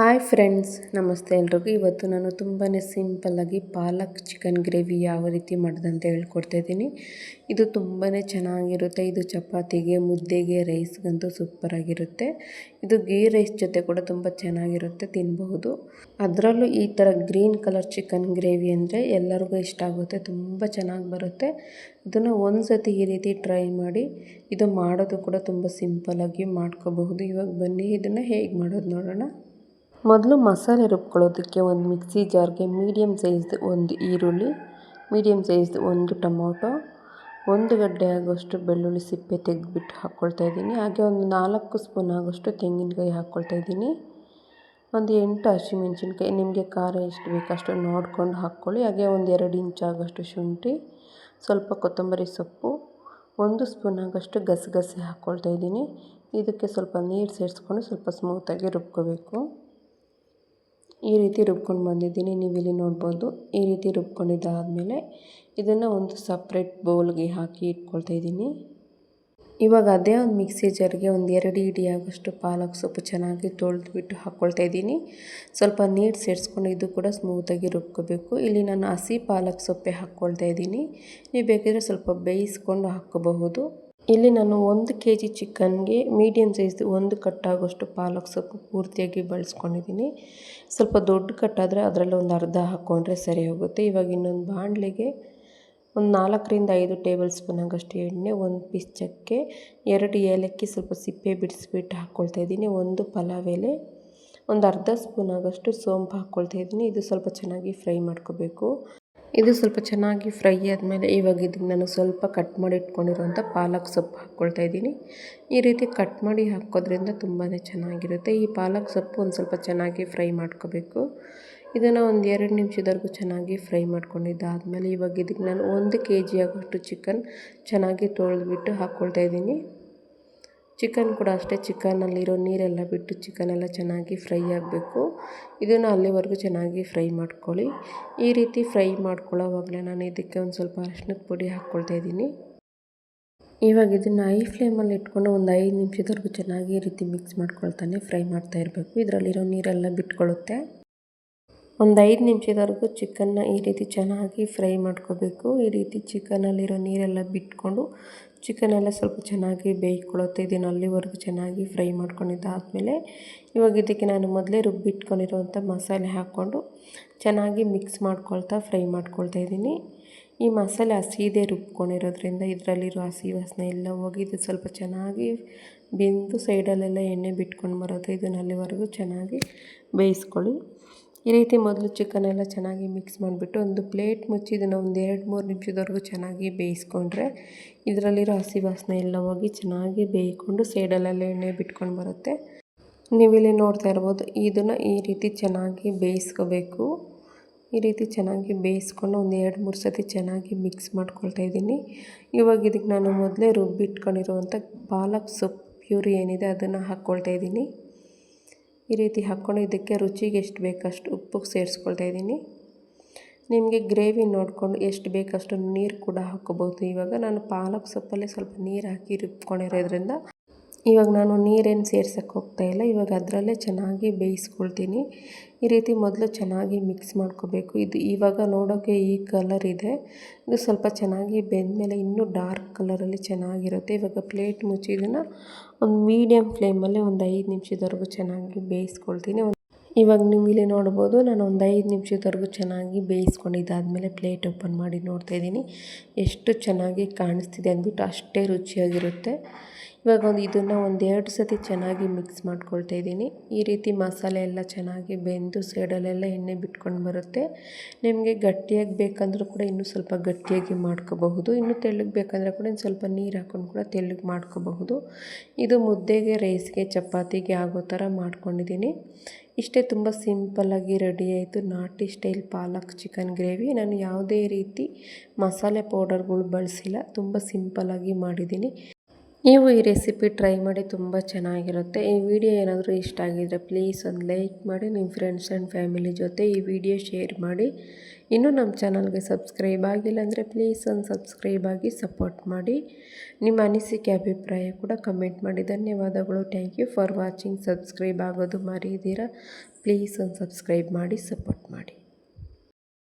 Hi friends, ನಮಸ್ತೆ ಎಲ್ರಿಗೂ. ಇವತ್ತು ನಾನು ತುಂಬಾ ಸಿಂಪಲ್ಲಾಗಿ ಪಾಲಕ್ ಚಿಕನ್ ಗ್ರೇವಿ ಯಾವ ರೀತಿ ಮಾಡೋದಂತ ಹೇಳ್ಕೊಡ್ತಾಯಿದ್ದೀನಿ ಇದು ತುಂಬಾ ಚೆನ್ನಾಗಿರುತ್ತೆ. ಇದು ಚಪಾತಿಗೆ, ಮುದ್ದೆಗೆ, ರೈಸ್ಗಂತೂ ಸೂಪರಾಗಿರುತ್ತೆ. ಇದು ಗೀ ರೈಸ್ ಜೊತೆ ಕೂಡ ತುಂಬ ಚೆನ್ನಾಗಿರುತ್ತೆ ತಿನ್ನಬಹುದು ಅದರಲ್ಲೂ ಈ ಥರ ಗ್ರೀನ್ ಕಲರ್ ಚಿಕನ್ ಗ್ರೇವಿ ಅಂದರೆ ಎಲ್ಲರಿಗೂ ಇಷ್ಟ ಆಗುತ್ತೆ, ತುಂಬ ಚೆನ್ನಾಗಿ ಬರುತ್ತೆ. ಇದನ್ನು ಒಂದು ಸತಿ ಈ ರೀತಿ ಟ್ರೈ ಮಾಡಿ, ಇದು ಮಾಡೋದು ಕೂಡ ತುಂಬ ಸಿಂಪಲ್ಲಾಗಿ ಮಾಡ್ಕೋಬಹುದು. ಇವಾಗ ಬನ್ನಿ, ಇದನ್ನು ಹೇಗೆ ಮಾಡೋದು ನೋಡೋಣ. ಮೊದಲು ಮಸಾಲೆ ರುಬ್ಕೊಳ್ಳೋದಕ್ಕೆ ಒಂದು ಮಿಕ್ಸಿ ಜಾರ್ಗೆ ಮೀಡಿಯಮ್ ಸೈಜ್ದು ಒಂದು ಈರುಳ್ಳಿ, ಮೀಡಿಯಮ್ ಸೈಜ್ದು ಒಂದು ಟೊಮೊಟೊ, ಒಂದು ಗಡ್ಡೆ ಆಗೋಷ್ಟು ಬೆಳ್ಳುಳ್ಳಿ ಸಿಪ್ಪೆ ತೆಗೆದುಬಿಟ್ಟು ಹಾಕ್ಕೊಳ್ತಾ ಇದ್ದೀನಿ. ಹಾಗೆ ಒಂದು ನಾಲ್ಕು ಸ್ಪೂನ್ ಆಗೋಷ್ಟು ತೆಂಗಿನಕಾಯಿ ಹಾಕ್ಕೊಳ್ತಾ ಇದ್ದೀನಿ. ಒಂದು ಎಂಟು ಹಸಿಮೆಣ್ಸಿನ್ಕಾಯಿ, ನಿಮಗೆ ಖಾರ ಎಷ್ಟು ಬೇಕು ಅಷ್ಟು ನೋಡ್ಕೊಂಡು ಹಾಕ್ಕೊಳ್ಳಿ. ಹಾಗೆ ಒಂದು ಎರಡು ಆಗೋಷ್ಟು ಶುಂಠಿ, ಸ್ವಲ್ಪ ಕೊತ್ತಂಬರಿ ಸೊಪ್ಪು, ಒಂದು ಸ್ಪೂನ್ ಆಗೋಷ್ಟು ಗಸಗಸೆ ಹಾಕ್ಕೊಳ್ತಾ ಇದ್ದೀನಿ. ಇದಕ್ಕೆ ಸ್ವಲ್ಪ ನೀರು ಸೇರಿಸ್ಕೊಂಡು ಸ್ವಲ್ಪ ಸ್ಮೂತಾಗಿ ರುಬ್ಕೋಬೇಕು. ಈ ರೀತಿ ರುಬ್ಕೊಂಡು ಬಂದಿದ್ದೀನಿ. ನೀವು ಇಲ್ಲಿ ನೋಡ್ಬೋದು ಈ ರೀತಿ ರುಬ್ಕೊಂಡಿದ್ದಾದಮೇಲೆ ಇದನ್ನು ಒಂದು ಸಪ್ರೇಟ್ ಬೌಲ್ಗೆ ಹಾಕಿ ಇಟ್ಕೊಳ್ತಾ ಇದ್ದೀನಿ. ಇವಾಗ ಅದೇ ಒಂದು ಮಿಕ್ಸಿ ಜರ್ಗೆ ಒಂದು ಎರಡು ಇಡಿ ಆಗೋಷ್ಟು ಪಾಲಕ್ ಸೊಪ್ಪು ಚೆನ್ನಾಗಿ ತೊಳೆದ್ಬಿಟ್ಟು ಹಾಕ್ಕೊಳ್ತಾ ಇದ್ದೀನಿ. ಸ್ವಲ್ಪ ನೀರು ಸೇರಿಸ್ಕೊಂಡು ಇದು ಕೂಡ ಸ್ಮೂತಾಗಿ ರುಬ್ಕೋಬೇಕು. ಇಲ್ಲಿ ನಾನು ಹಸಿ ಪಾಲಕ್ ಸೊಪ್ಪೆ ಹಾಕ್ಕೊಳ್ತಾ ಇದ್ದೀನಿ. ನೀವು ಬೇಕಿದ್ರೆ ಸ್ವಲ್ಪ ಬೇಯಿಸ್ಕೊಂಡು ಹಾಕ್ಕೋಬಹುದು. ಇಲ್ಲಿ ನಾನು ಒಂದು ಕೆ ಜಿ ಚಿಕನ್ಗೆ ಮೀಡಿಯಮ್ ಸೈಜ್ದು ಒಂದು ಕಟ್ಟಾಗೋಷ್ಟು ಪಾಲಕ್ ಸೊಪ್ಪು ಪೂರ್ತಿಯಾಗಿ ಬಳಸ್ಕೊಂಡಿದ್ದೀನಿ. ಸ್ವಲ್ಪ ದೊಡ್ಡ ಕಟ್ಟಾದರೆ ಅದರಲ್ಲಿ ಒಂದು ಅರ್ಧ ಹಾಕ್ಕೊಂಡ್ರೆ ಸರಿ ಹೋಗುತ್ತೆ. ಇವಾಗ ಇನ್ನೊಂದು ಬಾಣಲೆಗೆ ಒಂದು ನಾಲ್ಕರಿಂದ ಐದು ಟೇಬಲ್ ಸ್ಪೂನ್ ಆಗೋಷ್ಟು ಎಣ್ಣೆ, ಒಂದು ಪೀಸ್ ಚಕ್ಕೆ, ಎರಡು ಏಲಕ್ಕಿ ಸ್ವಲ್ಪ ಸಿಪ್ಪೆ ಬಿಡಿಸ್ಬಿಟ್ಟು ಹಾಕ್ಕೊಳ್ತಾ ಇದ್ದೀನಿ. ಒಂದು ಪಲಾವ್ ಎಲೆ, ಒಂದು ಅರ್ಧ ಸ್ಪೂನ್ ಆಗೋಷ್ಟು ಸೋಂಪು ಹಾಕ್ಕೊಳ್ತಾ ಇದ್ದೀನಿ. ಇದು ಸ್ವಲ್ಪ ಚೆನ್ನಾಗಿ ಫ್ರೈ ಮಾಡ್ಕೋಬೇಕು. ಇದು ಸ್ವಲ್ಪ ಚೆನ್ನಾಗಿ ಫ್ರೈ ಆದಮೇಲೆ ಇವಾಗ ಇದಕ್ಕೆ ನಾನು ಸ್ವಲ್ಪ ಕಟ್ ಮಾಡಿ ಇಟ್ಕೊಂಡಿರುವಂಥ ಪಾಲಕ್ ಸೊಪ್ಪು ಹಾಕ್ಕೊಳ್ತಾ ಇದ್ದೀನಿ. ಈ ರೀತಿ ಕಟ್ ಮಾಡಿ ಹಾಕೋದ್ರಿಂದ ತುಂಬಾ ಚೆನ್ನಾಗಿರುತ್ತೆ. ಈ ಪಾಲಕ್ ಸೊಪ್ಪು ಒಂದು ಸ್ವಲ್ಪ ಚೆನ್ನಾಗಿ ಫ್ರೈ ಮಾಡ್ಕೋಬೇಕು. ಇದನ್ನು ಒಂದು ಎರಡು ನಿಮಿಷದವರೆಗೂ ಚೆನ್ನಾಗಿ ಫ್ರೈ ಮಾಡ್ಕೊಂಡಿದ್ದಾದಮೇಲೆ ಇವಾಗ ಇದಕ್ಕೆ ನಾನು ಒಂದು ಕೆ ಜಿ ಆಗೋಷ್ಟು ಚಿಕನ್ ಚೆನ್ನಾಗಿ ತೊಳೆದ್ಬಿಟ್ಟು ಹಾಕ್ಕೊಳ್ತಾ ಇದ್ದೀನಿ. ಚಿಕನ್ ಕೂಡ ಅಷ್ಟೇ ಚಿಕನಲ್ಲಿರೋ ನೀರೆಲ್ಲ ಬಿಟ್ಟು ಚಿಕನೆಲ್ಲ ಚೆನ್ನಾಗಿ ಫ್ರೈ ಆಗಬೇಕು. ಇದನ್ನು ಅಲ್ಲಿವರೆಗೂ ಚೆನ್ನಾಗಿ ಫ್ರೈ ಮಾಡ್ಕೊಳ್ಳಿ. ಈ ರೀತಿ ಫ್ರೈ ಮಾಡ್ಕೊಳ್ಳೋವಾಗಲೇ ನಾನು ಇದಕ್ಕೆ ಒಂದು ಸ್ವಲ್ಪ ಅರಿಶಿನದ ಪುಡಿ ಹಾಕ್ಕೊಳ್ತಾ ಇದ್ದೀನಿ. ಇವಾಗ ಇದನ್ನು ಐ ಫ್ಲೇಮಲ್ಲಿ ಇಟ್ಕೊಂಡು ಒಂದು ಐದು ನಿಮಿಷದವರೆಗೂ ಚೆನ್ನಾಗಿ ಈ ರೀತಿ ಮಿಕ್ಸ್ ಮಾಡ್ಕೊಳ್ತಾನೆ ಫ್ರೈ ಮಾಡ್ತಾ ಇರಬೇಕು. ಇದರಲ್ಲಿರೋ ನೀರೆಲ್ಲ ಬಿಟ್ಕೊಳ್ಳುತ್ತೆ. ಒಂದು ಐದು ನಿಮಿಷದವರೆಗೂ ಚಿಕನ್ನ ಈ ರೀತಿ ಚೆನ್ನಾಗಿ ಫ್ರೈ ಮಾಡ್ಕೋಬೇಕು. ಈ ರೀತಿ ಚಿಕನಲ್ಲಿರೋ ನೀರೆಲ್ಲ ಬಿಟ್ಕೊಂಡು ಚಿಕನೆಲ್ಲ ಸ್ವಲ್ಪ ಚೆನ್ನಾಗಿ ಬೇಯ್ಕೊಳ್ಳುತ್ತೆ ಇದನ್ನು ಅಲ್ಲಿವರೆಗೂ ಚೆನ್ನಾಗಿ ಫ್ರೈ ಮಾಡ್ಕೊಂಡಿದ್ದಾದಮೇಲೆ ಇವಾಗ ಇದಕ್ಕೆ ನಾನು ಮೊದಲೇ ರುಬ್ಬಿಟ್ಕೊಂಡಿರುವಂಥ ಮಸಾಲೆ ಹಾಕ್ಕೊಂಡು ಚೆನ್ನಾಗಿ ಮಿಕ್ಸ್ ಮಾಡ್ಕೊಳ್ತಾ ಫ್ರೈ ಮಾಡ್ಕೊಳ್ತಾ ಇದ್ದೀನಿ. ಈ ಮಸಾಲೆ ಹಸಿದೇ ರುಬ್ಕೊಂಡಿರೋದ್ರಿಂದ ಇದರಲ್ಲಿರೋ ಹಸಿ ವಾಸನೆ ಎಲ್ಲ ಹೋಗಿ ಇದು ಸ್ವಲ್ಪ ಚೆನ್ನಾಗಿ ಬೆಂದು ಸೈಡಲ್ಲೆಲ್ಲ ಎಣ್ಣೆ ಬಿಟ್ಕೊಂಡು ಬರುತ್ತೆ. ಇದನ್ನು ಅಲ್ಲಿವರೆಗೂ ಚೆನ್ನಾಗಿ ಬೇಯಿಸ್ಕೊಳ್ಳಿ. ಈ ರೀತಿ ಮೊದಲು ಚಿಕನೆಲ್ಲ ಚೆನ್ನಾಗಿ ಮಿಕ್ಸ್ ಮಾಡಿಬಿಟ್ಟು ಒಂದು ಪ್ಲೇಟ್ ಮುಚ್ಚಿ ಇದನ್ನು ಒಂದು ಎರಡು ಮೂರು ನಿಮಿಷದವರೆಗೂ ಚೆನ್ನಾಗಿ ಬೇಯಿಸ್ಕೊಂಡ್ರೆ ಇದರಲ್ಲಿರೋ ಹಸಿ ವಾಸನೆ ಎಲ್ಲ ಹೋಗಿ ಚೆನ್ನಾಗಿ ಬೇಯ್ಕೊಂಡು ಸೈಡಲ್ಲೆಲ್ಲ ಎಣ್ಣೆ ಬಿಟ್ಕೊಂಡು ಬರುತ್ತೆ. ನೀವಿಲ್ಲಿ ನೋಡ್ತಾ ಇರ್ಬೋದು, ಇದನ್ನು ಈ ರೀತಿ ಚೆನ್ನಾಗಿ ಬೇಯಿಸ್ಕೋಬೇಕು. ಈ ರೀತಿ ಚೆನ್ನಾಗಿ ಬೇಯಿಸ್ಕೊಂಡು ಒಂದು ಎರಡು ಮೂರು ಸತಿ ಚೆನ್ನಾಗಿ ಮಿಕ್ಸ್ ಮಾಡ್ಕೊಳ್ತಾ ಇದ್ದೀನಿ. ಇವಾಗ ಇದಕ್ಕೆ ನಾನು ಮೊದಲೇ ರುಬ್ಬಿಟ್ಕೊಂಡಿರುವಂಥ ಪಾಲಕ್ ಸೊಪ್ಪು ಪ್ಯೂರಿ ಏನಿದೆ ಅದನ್ನು ಹಾಕ್ಕೊಳ್ತಾ ಇದ್ದೀನಿ. ಈ ರೀತಿ ಹಾಕ್ಕೊಂಡು ಇದಕ್ಕೆ ರುಚಿಗೆ ಎಷ್ಟು ಬೇಕಷ್ಟು ಉಪ್ಪು ಸೇರಿಸ್ಕೊಳ್ತಾ ಇದ್ದೀನಿ. ನಿಮಗೆ ಗ್ರೇವಿ ನೋಡಿಕೊಂಡು ಎಷ್ಟು ಬೇಕಷ್ಟು ನೀರು ಕೂಡ ಹಾಕ್ಕೋಬೋದು. ಇವಾಗ ನಾನು ಪಾಲಕ್ ಸೊಪ್ಪಲ್ಲಿ ಸ್ವಲ್ಪ ನೀರು ಹಾಕಿ ರುಬ್ಕೊಂಡಿರೋದ್ರಿಂದ ಇವಾಗ ನಾನು ನೀರೇನು ಸೇರ್ಸೋಕ್ಕೆ ಹೋಗ್ತಾಯಿಲ್ಲ ಇವಾಗ ಅದರಲ್ಲೇ ಚೆನ್ನಾಗಿ ಬೇಯಿಸ್ಕೊಳ್ತೀನಿ. ಈ ರೀತಿ ಮೊದಲು ಚೆನ್ನಾಗಿ ಮಿಕ್ಸ್ ಮಾಡ್ಕೋಬೇಕು. ಇದು ಇವಾಗ ನೋಡೋಕ್ಕೆ ಈ ಕಲರ್ ಇದೆ. ಇದು ಸ್ವಲ್ಪ ಚೆನ್ನಾಗಿ ಬೆಂದಮೇಲೆ ಇನ್ನೂ ಡಾರ್ಕ್ ಕಲರಲ್ಲಿ ಚೆನ್ನಾಗಿರುತ್ತೆ. ಇವಾಗ ಪ್ಲೇಟ್ ಮುಚ್ಚಿ ಇದನ್ನು ಒಂದು ಮೀಡಿಯಮ್ ಫ್ಲೇಮಲ್ಲಿ ಒಂದು ಐದು ನಿಮಿಷದವರೆಗೂ ಚೆನ್ನಾಗಿ ಬೇಯಿಸ್ಕೊಳ್ತೀನಿ. ಇವಾಗ ನೀವು ಇಲ್ಲಿ ನೋಡ್ಬೋದು, ನಾನು ಒಂದು ಐದು ನಿಮಿಷದವರೆಗೂ ಚೆನ್ನಾಗಿ ಬೇಯಿಸ್ಕೊಂಡಿದ್ದಾದಮೇಲೆ ಪ್ಲೇಟ್ ಓಪನ್ ಮಾಡಿ ನೋಡ್ತಾಯಿದ್ದೀನಿ ಎಷ್ಟು ಚೆನ್ನಾಗಿ ಕಾಣಿಸ್ತಿದೆ ಅಂದ್ಬಿಟ್ಟು ಅಷ್ಟೇ ರುಚಿಯಾಗಿರುತ್ತೆ. ಇವಾಗ ಒಂದು ಇದನ್ನು ಒಂದೆರಡು ಸತಿ ಚೆನ್ನಾಗಿ ಮಿಕ್ಸ್ ಮಾಡ್ಕೊಳ್ತಾ ಇದ್ದೀನಿ. ಈ ರೀತಿ ಮಸಾಲೆ ಎಲ್ಲ ಚೆನ್ನಾಗಿ ಬೆಂದು ಸೈಡಲ್ಲೆಲ್ಲ ಎಣ್ಣೆ ಬಿಟ್ಕೊಂಡು ಬರುತ್ತೆ. ನಿಮಗೆ ಗಟ್ಟಿಯಾಗಿ ಬೇಕಂದ್ರೂ ಕೂಡ ಇನ್ನೂ ಸ್ವಲ್ಪ ಗಟ್ಟಿಯಾಗಿ ಮಾಡ್ಕೋಬಹುದು. ಇನ್ನೂ ತೆಳ್ಳಗೆ ಬೇಕಂದರೆ ಕೂಡ ಇನ್ನು ಸ್ವಲ್ಪ ನೀರು ಹಾಕ್ಕೊಂಡು ಕೂಡ ತೆಳ್ಳಗೆ ಮಾಡ್ಕೋಬಹುದು. ಇದು ಮುದ್ದೆಗೆ ರೈಸ್ಗೆ ಚಪಾತಿಗೆ ಆಗೋ ಥರ ಮಾಡ್ಕೊಂಡಿದ್ದೀನಿ. ಇಷ್ಟೇ ತುಂಬ ಸಿಂಪಲ್ಲಾಗಿ ರೆಡಿ ಆಯಿತು. ನಾಟಿ ಸ್ಟೈಲ್ ಪಾಲಕ್ ಚಿಕನ್ ಗ್ರೇವಿ ನಾನು ಯಾವುದೇ ರೀತಿ ಮಸಾಲೆ ಪೌಡರ್ಗಳು ಬಳಸಿಲ್ಲ. ತುಂಬ ಸಿಂಪಲ್ಲಾಗಿ ಮಾಡಿದ್ದೀನಿ. ನೀವು ಈ ರೆಸಿಪಿ ಟ್ರೈ ಮಾಡಿ ತುಂಬ ಚೆನ್ನಾಗಿರುತ್ತೆ. ಈ ವಿಡಿಯೋ ಏನಾದರೂ ಇಷ್ಟ ಆಗಿದರೆ ಪ್ಲೀಸ್ ಒಂದು ಲೈಕ್ ಮಾಡಿ, ನಿಮ್ಮ ಫ್ರೆಂಡ್ಸ್ ಆ್ಯಂಡ್ ಫ್ಯಾಮಿಲಿ ಜೊತೆ ಈ ವಿಡಿಯೋ ಶೇರ್ ಮಾಡಿ. ಇನ್ನೂ ನಮ್ಮ ಚಾನಲ್ಗೆ ಸಬ್ಸ್ಕ್ರೈಬ್ ಆಗಿಲ್ಲ ಅಂದರೆ ಪ್ಲೀಸ್ ಒಂದು ಸಬ್ಸ್ಕ್ರೈಬ್ ಆಗಿ ಸಪೋರ್ಟ್ ಮಾಡಿ. ನಿಮ್ಮ ಅನಿಸಿಕೆ, ಅಭಿಪ್ರಾಯ ಕೂಡ ಕಮೆಂಟ್ ಮಾಡಿ. ಧನ್ಯವಾದಗಳು. Thank you for watching. Subscribe ಆಗೋದು ಮರೀದಿರ ಪ್ಲೀಸ್ ಒಂದು ಸಬ್ಸ್ಕ್ರೈಬ್ ಮಾಡಿ, ಸಪೋರ್ಟ್ ಮಾಡಿ.